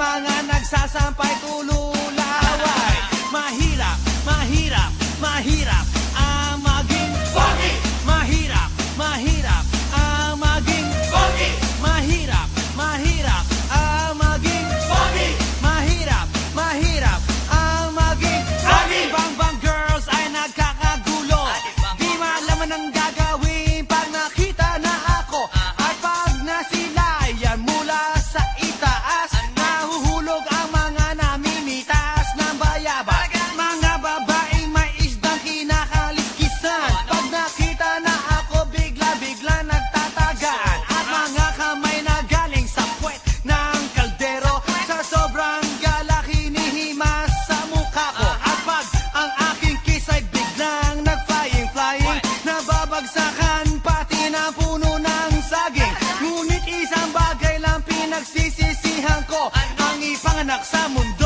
semana. nababagsakan Pati na puno ng saging. Ngunit isang bagay lang pinagsisisihan ko Ang ipanganak sa mundo.